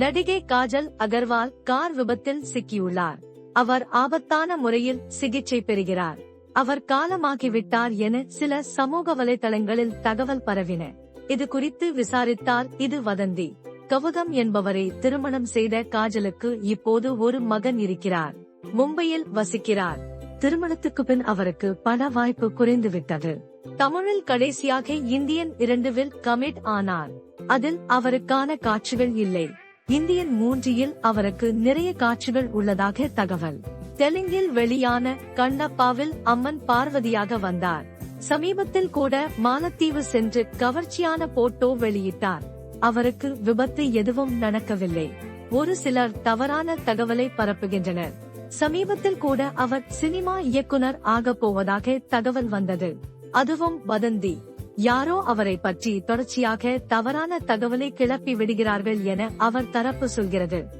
நடிகை காஜல் அகர்வால் கார் விபத்தில் சிக்கியுள்ளார். அவர் ஆபத்தான முறையில் சிகிச்சை பெறுகிறார். அவர் காலமாகிவிட்டார் என சில சமூக வலைதளங்களில் தகவல் பரவின. இது குறித்து விசாரித்தார் இது வதந்தி. கவுதம் என்பவரை திருமணம் செய்த காஜலுக்கு இப்போது ஒரு மகன் இருக்கிறார். மும்பையில் வசிக்கிறார். திருமணத்துக்கு பின் அவருக்கு பண வாய்ப்பு குறைந்துவிட்டது. தமிழில் கடைசியாக இந்தியன் இரண்டுவில் கமிட் ஆனார். அதில் அவருக்கான காட்சிகள் இல்லை. இந்தியன் மூன்றில் அவருக்கு நிறைய காட்சிகள் உள்ளதாக தகவல். தெலுங்கில் வெளியான கண்ணப்பாவில் அம்மன் பார்வதியாக வந்தார். சமீபத்தில் கூட மாலத்தீவு சென்று கவர்ச்சியான போட்டோ வெளியிட்டார். அவருக்கு விபத்து எதுவும் நடக்கவில்லை. ஒரு சிலர் தவறான தகவலை பரப்புகின்றனர். சமீபத்தில் கூட அவர் சினிமா இயக்குனர் ஆகப் போவதாக தகவல் வந்தது. அதுவும் வதந்தி. யாரோ அவரை பற்றி தொடர்ச்சியாக தவறான தகவலை கிளப்பி விடுகிறார்கள் என அவர் தரப்பு சொல்கிறது.